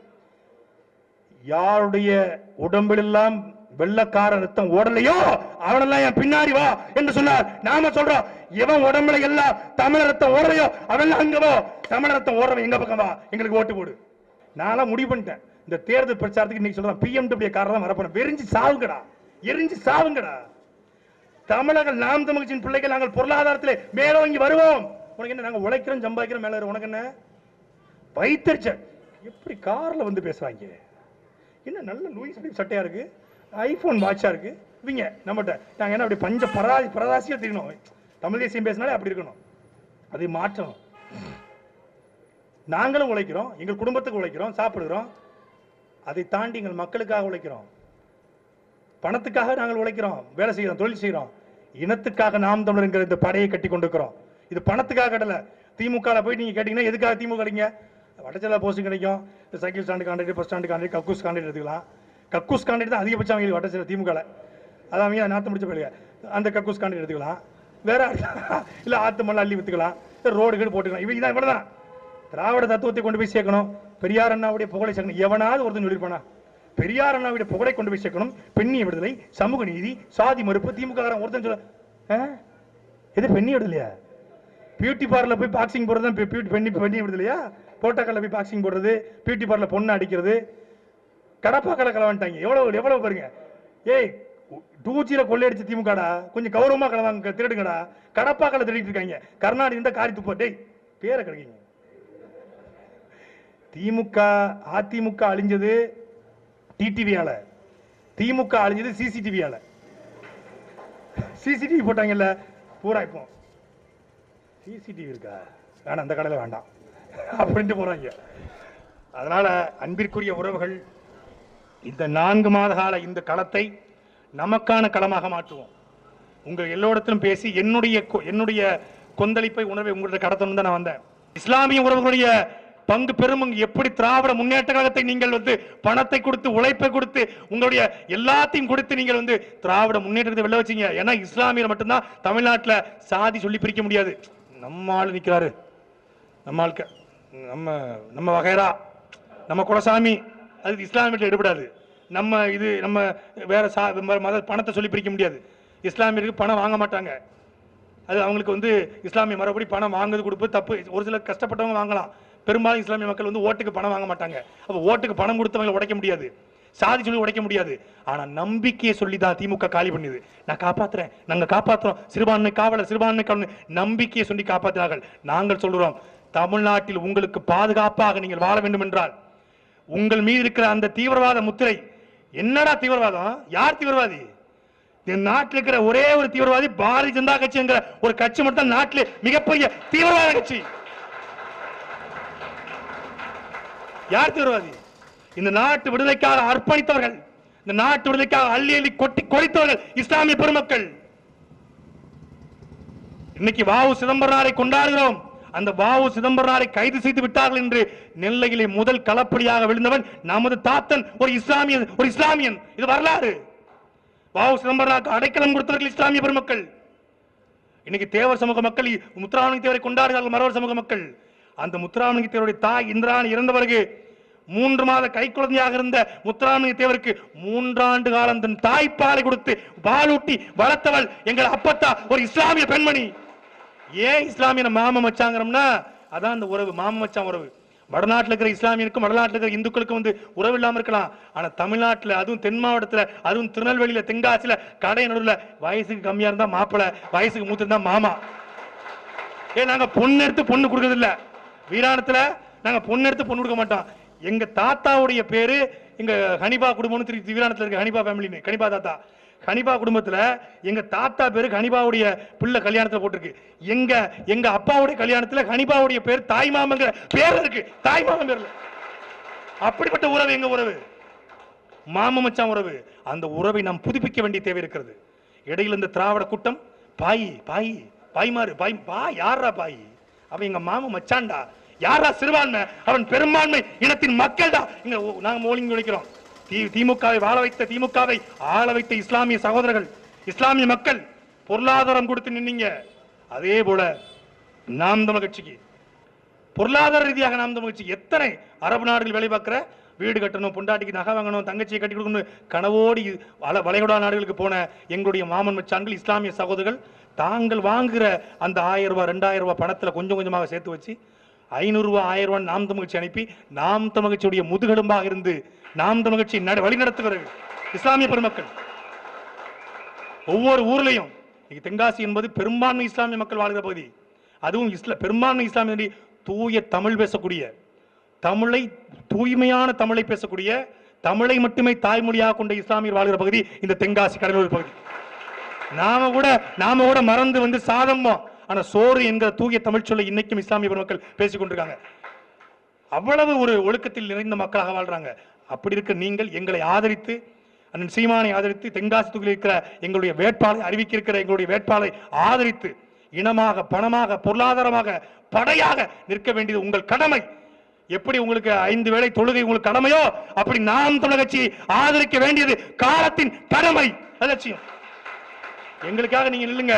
யாருடைய உடம்பிலெல்லாம் வெள்ளக்கார ரத்தம் ஓடலையோ அவனெல்லாம் என் பின்னாடி வா என்று சொன்னார். நாம சொல்றோம் எவன் உடம்புல எல்லாம் தமிழ் ரத்தம் ஓடலையோ அவன் அங்க வா. தமிழ் ரத்தம் ஓடுறவன் எங்க பக்கம் வா. எங்களுக்கு ஓட்டு போடு. நான்லாம் முடிவு பண்ணிட்டேன். இந்த தேர்தல் பிரச்சாரத்துக்கு இன்னைக்கு சொல்றான் பிஎம்டபிள்யூ காரெல்லாம் வரப்போறேன் வெறிஞ்சு சாவுங்கடா. எரிஞ்சு சாவுங்கடா. தமிழக நாம் தமிழ்ச்சியின் பிள்ளைகள் நாங்கள் பொருளாதாரத்திலே மேலோங்கி வருவோம். உனக்கு என்ன நாங்கள் உழைக்கிறோம் சம்பாதிக்கிறோம் மேலே உனக்கு என்ன? வைத்தறிச்ச எப்படி கார்ல வந்து பேசுகிறாங்க என்ன நல்ல லூயிஸ் பிலிப் சட்டையாக இருக்கு? ஐஃபோன் வாட்சாக இருக்கு? இவங்க நம்மகிட்ட நாங்க என்ன அப்படி பஞ்ச பரா பரதாசியா தெரியணும். தமிழ் தேசியம் பேசினாலே அப்படி இருக்கணும். அதை மாற்றணும் நாங்களும் உழைக்கிறோம் எங்கள் குடும்பத்துக்கு உழைக்கிறோம் சாப்பிடுகிறோம். அதை தாண்டி எங்கள் மக்களுக்காக உழைக்கிறோம். பணத்துக்காக நாங்கள் உழைக்கிறோம். வேலை செய்கிறோம் தொழில் செய்கிறோம். இனத்துக்காக நாம் தமிழர்ங்கிற இந்த படையை கட்டி கொண்டிருக்கிறோம். இது பணத்துக்காக கடலை திமுகவில் போய் நீங்கள் கேட்டிங்கன்னா எதுக்காக திமுக கிடைங்க வடச்செல்ல போஸ்டிங் கிடைக்கும். இந்த cycle stand contract bus stand contract கக்கூஸ் கான்ட்ராக்ட் எடுத்துக்கலாம். கக்கூஸ் கான்ட்ராக்ட் தான் அதிகபட்சம் அவங்க வடச்சல திமுகவில் அதான் அவங்க நாற்று முடிச்ச போயிடுங்க அந்த கக்கூஸ் கான்ட்ராக்ட் எடுத்துக்கலாம். வேற இல்லை ஆற்று மணல் அள்ளி வித்துக்கலாம். ரோடு கீடு போட்டுக்கலாம். இவங்க தான் இவ்வளவுதான் திராவிட தத்துவத்தை கொண்டு போய் சேர்க்கணும். பெரியார் அண்ணாவுடைய புகழை சேர்க்கணும். எவனாவது ஒருத்தன் சொல்லியிருப்பானா? பெரியார் அண்ணாவுடைய புகழை கொண்டு போய் சேர்க்கணும். பெண்ணிய விடுதலை சமூக நீதி சாதி மறுப்பு திமுக காரன் ஒருத்தன் சொல்ல ஆ? எது பெண்ணிய விடுதலையா? பியூட்டி பார்லர் போய் பாக்ஸிங் போடுறது தான் பியூட்டி பெண்ணி பெண்ணிய விடுதலையா? போட்டக்கல்ல போய் பாக்ஸிங் போடுறது பியூட்டி பார்லர் பொண்ணு அடிக்கிறது. கடப்பாக்கல கலவான்ட்டாங்க. எவ்வளவு எவ்வளவு பாருங்க? ஏய் டூச்சியில கொள்ளையடிச்ச திமுகடா? கொஞ்சம் கௌரவமாக கலவாங்க திருடுங்கடா. கடப்பாக்கல திருடிட்டு இருக்காங்க. கருணாநிதி இந்த காரி துப்பா டேய் பேரை கிடைக்கிங்க திமுக அதிமுக அழிஞ்சது டிடிவியால. திமுக அழிஞ்சது சிசிடிவியால. சிசிடிவி போட்டாங்கல்ல பூரா இப்போ. சிசிடிவி இருக்கா? வேணாம் அந்த கடையில் வேண்டாம். அப்படின்ட்டு போறாங்க. அதனால அன்பிற்குரிய உறவுகள் இந்த நான்கு மாத கால இந்த களத்தை நமக்கான களமாக மாற்றுவோம். உங்கள் எல்லோரிடத்திலும் பேசி என்னுடைய கொ- என்னுடைய கொந்தளிப்பை உணர்வை உங்கள்கிட்ட கடத்தணும் தான் நான் வந்தேன். இஸ்லாமிய உறவுகளுடைய பங்கு பெறும் எப்படி திராவிட முன்னேற்ற கழகத்தை நீங்கள் வந்து பணத்தை கொடுத்து உழைப்பை கொடுத்து உங்களுடைய எல்லாத்தையும் கொடுத்து நீங்கள் வந்து திராவிட முன்னேற்றத்தை வெளில வச்சீங்க? ஏன்னா இஸ்லாமியர் மட்டும்தான் தமிழ்நாட்டில் சாதி சொல்லி பிரிக்க முடியாது. நம்ம ஆள் நிற்கிறாரு நம்ம ஆளுக்க நம்ம நம்ம வகைரா நம்ம குலசாமி அது இஸ்லாமியத்தில் எடுபடாது. நம்ம இது நம்ம வேற சா ம- மத பணத்தை சொல்லி பிரிக்க முடியாது. இஸ்லாமியருக்கு பணம் வாங்க மாட்டாங்க. அது அவங்களுக்கு வந்து இஸ்லாமிய மறுபடி பணம் வாங்குறது கொடுப்பது தப்பு. ஒரு சில கஷ்டப்பட்டவங்க வாங்கலாம். பெரும்பாலும் இஸ்லாமிய மக்கள் வந்து ஓட்டுக்கு பணம் வாங்க மாட்டாங்க. அப்போ ஓட்டுக்கு பணம் கொடுத்தவங்களை உடைக்க முடியாது. சாதி சொல்லி உடைக்க முடியாது. ஆனா நம்பிக்கையை சொல்லி தான் திமுக காலி பண்ணுது. நான் காப்பாத்துறேன். நாங்க காப்பாத்துறோம். சிறுபான்மை காவலர் சிறுபான்மை காவலர். நம்பிக்கையை சொல்லி காப்பாற்றினார்கள் நாங்கள் சொல்கிறோம் தமிழ்நாட்டில் உங்களுக்கு பாதுகாப்பாக நீங்கள் வாழ வேண்டும் என்றால் உங்கள் மீது இருக்கிற அந்த தீவிரவாத முத்திரை என்னடா தீவிரவாதம்? யார் தீவிரவாதி? இந்த நாட்டில் இருக்கிற ஒரே ஒரு தீவிரவாதி பாரதிய ஜனதா கட்சி என்கிற ஒரு கட்சி மட்டும் நாட்டிலே மிகப்பெரிய தீவிரவாத கட்சி. யார் தீவிரவாதி? இந்த நாட்டு விடுதலைக்காக அர்ப்பணித்தவர்கள் இந்த நாட்டு விடுதலைக்காக அள்ளி அள்ளி கொட்டி கொடித்தவர்கள் இஸ்லாமிய பெருமக்கள். இன்னைக்கு வாவு சிதம்பரனாரை கொண்டாடுகிறோம். அந்த வாவு சிதம்பரனாரை கைது செய்து விட்டார்கள் என்று நெல்லையிலே முதல் களப்படியாக விழுந்தவன் நமது தாத்தன் ஒரு இஸ்லாமியன் ஒரு இஸ்லாமியன். இது வரலாறு. வாவு சிதம்பரனாருக்கு அடைக்கலம் கொடுத்தவர்கள் இஸ்லாமிய பெருமக்கள். இன்னைக்கு தேவர் சமூக மக்கள் முத்துராமலிங்க தேவரை கொண்டாடுகிறார்கள் மறவர் சமூக மக்கள். அந்த முத்துராமலிங்க தேவருடைய தாய் இந்திரான் இறந்த பிறகு மூன்று மாத கை குழந்தையாக இருந்த முத்துராமலிங்க தேவருக்கு மூன்றாண்டு காலம் தன் தாய்ப்பாலை கொடுத்து பாலூட்டி வளர்த்தவள் எங்கள் அப்பத்தா ஒரு இஸ்லாமிய பெண்மணி. ஏன் இஸ்லாமிய மாம மச்சாங்கிறோம்னா அதான் அந்த உறவு மாம மச்சான் உறவு. வடநாட்டில் இருக்கிற இஸ்லாமியருக்கும் வடநாட்டில் இருக்கிற இந்துக்களுக்கும் வந்து உறவு இல்லாமல் இருக்கலாம். ஆனால் தமிழ்நாட்டில் அதுவும் தென் மாவட்டத்தில் அதுவும் திருநெல்வேலியில் தென்காசியில் கடை நடுவில் வயசுக்கு கம்மியாக இருந்தால் மாப்பிள்ளை வயசுக்கு மூத்து மாமா. ஏன் நாங்கள் பொண்ணு எடுத்து பொண்ணு கொடுக்கறது வீராணத்தில் நாங்கள் பொண்ணு எடுத்து பொண்ணு கொடுக்க மாட்டோம். எங்கள் தாத்தாவுடைய பேர் எங்கள் ஹனிபா குடும்பம்னு திரு வீராணத்தில் இருக்க ஹனிபா ஃபேமிலின்னு கனிபா தாத்தா. ஹனிபா குடும்பத்தில் எங்கள் தாத்தா பேர் ஹனிபாவுடைய பிள்ளை கல்யாணத்தில் போட்டிருக்கு. எங்கள் எங்கள் அப்பாவுடைய கல்யாணத்தில் ஹனிபாவுடைய பேர் தாய் மாமங்கிற பேர் இருக்கு. தாய் மாமன் பேர் அப்படிப்பட்ட உறவு எங்கள் உறவு? மாம மச்சான் உறவு. அந்த உறவை நாம் புதுப்பிக்க வேண்டிய தேவை இருக்கிறது. இடையில் இந்த திராவிட கூட்டம் பாய் பாய் பாய்மாறு பாய் பா யாரா பாய்? அவன் எங்கள் மாமன் மச்சான்டா. யாரா சிறுபான்மை? அவன் பெரும்பான்மை இனத்தின் மக்கள் இங்க நாங்க ஒழுங்கி உழைக்கிறோம் தி திமுகவை வாழ வைத்த திமுகவை ஆள வைத்த இஸ்லாமிய சகோதரர்கள் இஸ்லாமிய மக்கள் பொருளாதாரம் கொடுத்து நின்னீங்க. அதே போல நாம் தமிழ் கட்சிக்கு பொருளாதார ரீதியாக நாம் தமிழ் கட்சி எத்தனை அரபு நாடுகள் வேலை பார்க்கிற? வீடு கட்டணும் பொண்டாட்டிக்கு நகை வாங்கணும் தங்கச்சியை கட்டி கொடுக்கணும் கனவோடி வல வளைகுடா நாடுகளுக்கு போன எங்களுடைய மாமன் மச்சான்கள் இஸ்லாமிய சகோதரர்கள் தாங்கள் வாங்குகிற அந்த ஆயிரம் ரூபாய் ரெண்டாயிரம் ரூபாய் பணத்தில் கொஞ்சம் கொஞ்சமாக சேர்த்து வச்சு ஐநூறு ஆயிரம் ரூபாய் நாம் தமிழ்ச்சி அனுப்பி நாம் தமிழ்ச்சியுடைய முதுகெலும்பாக இருந்து நாம் தமிழ்ச்சி நட வழிநடத்துகிறார்கள் இஸ்லாமிய பெருமக்கள். ஒவ்வொரு ஊர்லயும் இன்னைக்கு தென்காசி என்பது பெரும்பான்மை இஸ்லாமிய மக்கள் வாழ்கிற பகுதி. அதுவும் இஸ்ல பெரும்பான்மை இஸ்லாமிய தூய தமிழ் பேசக்கூடிய தமிழை தூய்மையான தமிழை பேசக்கூடிய தமிழை மட்டுமே தாய்மொழியாக கொண்ட இஸ்லாமியர் வாழ்கிற பகுதி இந்த தென்காசி கடலூர் பகுதி. நாம கூட நாம கூட மறந்து வந்து சாதமோ ஆனா சோறு என்கிற தூய தமிழ் சொல்லை இன்னைக்கும் இஸ்லாமிய பெருமக்கள் பேசிக் கொண்டிருக்காங்க. அவ்வளவு ஒரு ஒழுக்கத்தில் நிறைந்த மக்களாக வாழ்றாங்க. அப்படி இருக்க நீங்கள் எங்களை ஆதரித்து அண்ணன் சீமானை ஆதரித்து தென்காசி தொகுதியில் இருக்கிற எங்களுடைய வேட்பாளரை அறிவிக்க இருக்கிற எங்களுடைய வேட்பாளரை ஆதரித்து இனமாக பணமாக பொருளாதாரமாக படையாக நிற்க வேண்டியது உங்கள் கடமை. எப்படி உங்களுக்கு ஐந்து வேளை தொழுகை உங்களுக்கு கடமையோ அப்படி நாம் தமிழக கட்சி ஆதரிக்க வேண்டியது காலத்தின் கடமை. அலட்சியம் எங்களுக்காக நீங்க நில்லுங்க.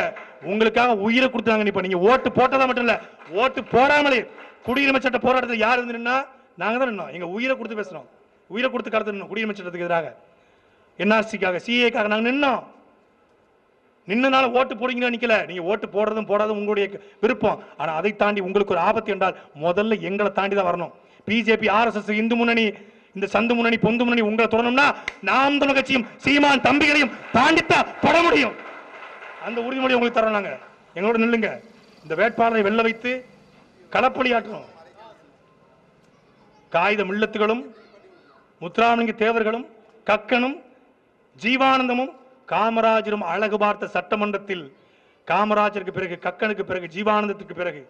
உங்களுக்காக உயிரை கொடுத்தாங்க இப்ப. நீங்க ஓட்டு போட்டதா மட்டும் இல்ல ஓட்டு போடாமலே குடியுரிமை சட்ட போராட்டத்தில் யார் இருந்து நின்னா நாங்க தான் நின்னோம். எங்க உயிரை கொடுத்து பேசுறோம். உயிரை கொடுத்து கடத்தணும் குடியுரிமை சட்டத்துக்கு எதிராக. என்ஆர்சிக்காக சிஏக்காக நாங்க நின்னோம். நின்னனால ஓட்டு போடுங்கன்னு நிக்கல? நீங்க ஓட்டு போடுறதும் போடாதும் உங்களுடைய விருப்பம். ஆனா அதை தாண்டி உங்களுக்கு ஒரு ஆபத்து என்றால் முதல்ல எங்களை தாண்டி தான் வரணும். பிஜேபி ஆர்எஸ்எஸ் இந்து முன்னணி இந்த சந்து முன்னணி பொந்து முன்னணி உங்களை தொடரணும்னா நாம் தமிழ் கட்சியும் சீமான் தம்பிகளையும் தாண்டித்தான் தொட முடியும். அந்த உறுதிமொழி உங்களுக்கு தரோம் நாங்க. எங்களோட நில்லுங்க. இந்த வேட்பாளரை வெல்ல வைத்து களப்பலி ஆற்றணும் காகித மில்லத்துகளும் முத்துராமலிங்க தேவர்களும் கக்கனும் ஜீவானந்தமும் காமராஜரும் அழகு பார்த்த சட்டமன்றத்தில் காமராஜருக்கு பிறகு கக்கனுக்கு பிறகு ஜீவானந்தத்துக்கு பிறகு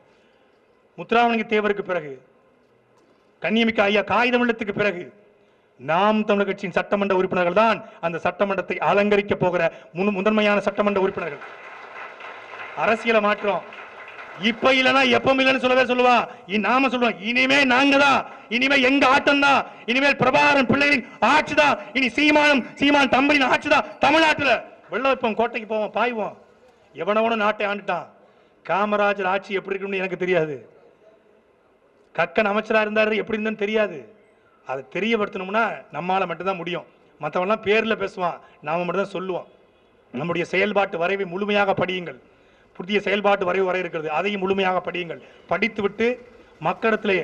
முத்துராமலிங்க தேவருக்கு பிறகு கன்னியமிக்க ஐயா காகிதமில்லத்துக்கு பிறகு நாம் தமிழர் கட்சியின் சட்டமன்ற உறுப்பினர்கள் தான் அந்த சட்டமன்றத்தை அலங்கரிக்க போகிற முன் முதன்மையான சட்டமன்ற உறுப்பினர்கள். அரசியலை மாற்றம். இப்ப இல்லனா எப்பவும் இல்லைன்னு சொல்லவே. சொல்லுவா நாம சொல்லுவோம் இனிமே நாங்க தான் இனிமே எங்க ஆட்டம் தான் இனிமேல் பிரபாகரன் பிள்ளைகளின் ஆட்சி தான் இனி சீமானம் சீமான் தம்பியின் ஆட்சி தான் தமிழ்நாட்டுல. வெள்ள வைப்போம் கோட்டைக்கு போவோம் பாய்வோம். எவனவனும் நாட்டை ஆண்டுட்டான். காமராஜர் ஆட்சி எப்படி இருக்குன்னு எனக்கு தெரியாது. கக்கன் அமைச்சரா இருந்தாரு எப்படி இருந்தேன்னு தெரியாது. அதை தெரியப்படுத்தணும்னா நம்மளால் மட்டும்தான் முடியும். மற்றவன்லாம் பேரில் பேசுவான். நாம் மட்டும்தான் சொல்லுவோம். நம்முடைய செயல்பாட்டு வரைவை முழுமையாக படியுங்கள். புதிய செயல்பாட்டு வரைவு வரை இருக்கிறது. அதையும் முழுமையாக படியுங்கள். படித்துவிட்டு மக்களிடத்தில்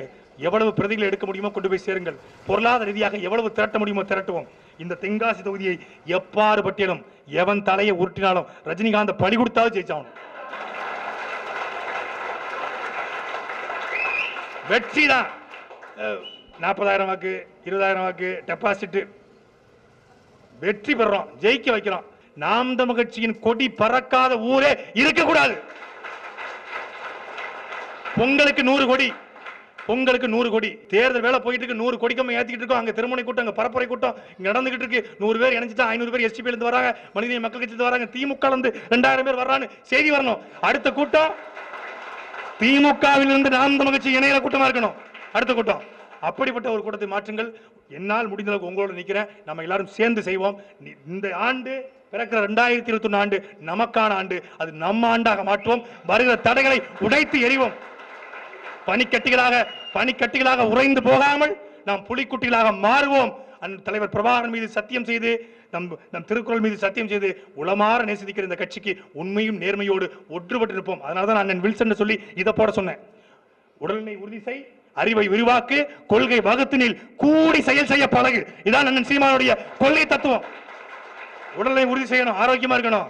எவ்வளவு பிரதிகளை எடுக்க முடியுமோ கொண்டு போய் சேருங்கள். பொருளாதார ரீதியாக எவ்வளவு திரட்ட முடியுமோ திரட்டுவோம். இந்த தென்காசி தொகுதியை எப்பாறு பட்டியலும் எவன் தலையை உருட்டினாலும் ரஜினிகாந்த் பழி கொடுத்தாவது ஜெயிச்சாகணும். வெற்றி தான் நாற்பதாயிரம் வாக்கு இருபதாயிரம் வாக்கு டெபாசிட்டு வெற்றி பெறோம் ஜெயிக்க வைக்கிறோம். நாம் தமிழ் கட்சியின் கொடி பறக்காத ஊரே இருக்கக்கூடாது. பொங்கலுக்கு நூறு கொடி பொங்கலுக்கு நூறு கொடி. தேர்தல் வேலை போயிட்டு இருக்கு நூறு கொடிக்கம்ப ஏற்றிக்கிட்டு இருக்கோம். அங்கே திருமணை கூட்டம் அங்கே பரப்புரை கூட்டம் இங்கே நடந்துகிட்டு இருக்கு. நூறு பேர் இணைஞ்சிட்டா ஐநூறு பேர் எஸ்டிபி இருந்து வராங்க மனித மக்கள் கட்சி வராங்க. திமுக இருந்து ரெண்டாயிரம் பேர் வர்றான்னு செய்தி வரணும். அடுத்த கூட்டம் திமுகவில் இருந்து நாம் தமிழ் கட்சி இணையிற கூட்டமா இருக்கணும். அடுத்த கூட்டம். அப்படிப்பட்ட ஒரு கூட்டத்தை மாற்றுங்கள். என்னால் முடிந்த அளவுக்கு உங்களோட நிற்கிறேன். நம்ம எல்லாரும் சேர்ந்து செய்வோம். இந்த ஆண்டு பிறக்கிற ரெண்டாயிரத்தி இருபத்தி ஒன்று ஆண்டு நமக்கான ஆண்டு. அது நம்ம ஆண்டாக மாற்றுவோம். வருகிற தடைகளை உடைத்து எறிவோம். பனிக்கட்டிகளாக பனிக்கட்டிகளாக உறைந்து போகாமல் நாம் புலிக்குட்டிகளாக மாறுவோம். அந்த தலைவர் பிரபாகரன் மீது சத்தியம் செய்து நம் நம் திருக்குறள் மீது சத்தியம் செய்து உளமாற நேசிக்கிற இந்த கட்சிக்கு உண்மையும் நேர்மையோடு ஒன்றுபட்டு இருப்போம் அதனால தான் அண்ணன் வில்சன் சொல்லி இதை போட சொன்னேன். உடல்நிலை உறுதி செய். அறிவை விரிவாக்கு கொள்கை வகுத்தினில் கூடி செயல் செய்ய பழகு. இதான் அண்ணன் சீமானுடைய கொள்கை தத்துவம். உடலை உறுதி செய்யணும் ஆரோக்கியமா இருக்கணும்.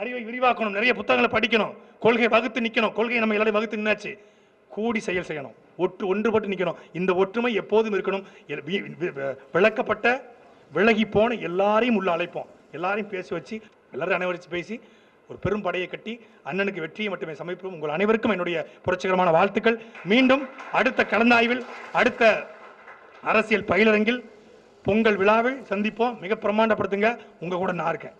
அறிவை விரிவாக்கணும் நிறைய புத்தகங்களை படிக்கணும். கொள்கை வகுத்து நிற்கணும் கொள்கை நம்ம எல்லாரையும் வகுத்து நின்னாச்சு. கூடி செயல் செய்யணும். ஒற்று ஒன்றுபட்டு நிற்கணும் இந்த ஒற்றுமை எப்போதும் இருக்கணும். விளக்கப்பட்ட விலகி போன எல்லாரையும் உள்ள அழைப்போம். எல்லாரையும் பேசி வச்சு எல்லாரும் அனைவரிச்சு பேசி ஒரு பெரும் படையை கட்டி அண்ணனுக்கு வெற்றியை மட்டுமே சமைப்போம். உங்கள் அனைவருக்கும் என்னுடைய புரட்சிகரமான வாழ்த்துக்கள். மீண்டும் அடுத்த கலந்தாய்வில் அடுத்த அரசியல் பயிலரங்கில் பொங்கல் விழாவில் சந்திப்போம். மிக பிரமாண்டப்படுத்துங்க உங்க கூட நான் இருக்கேன்.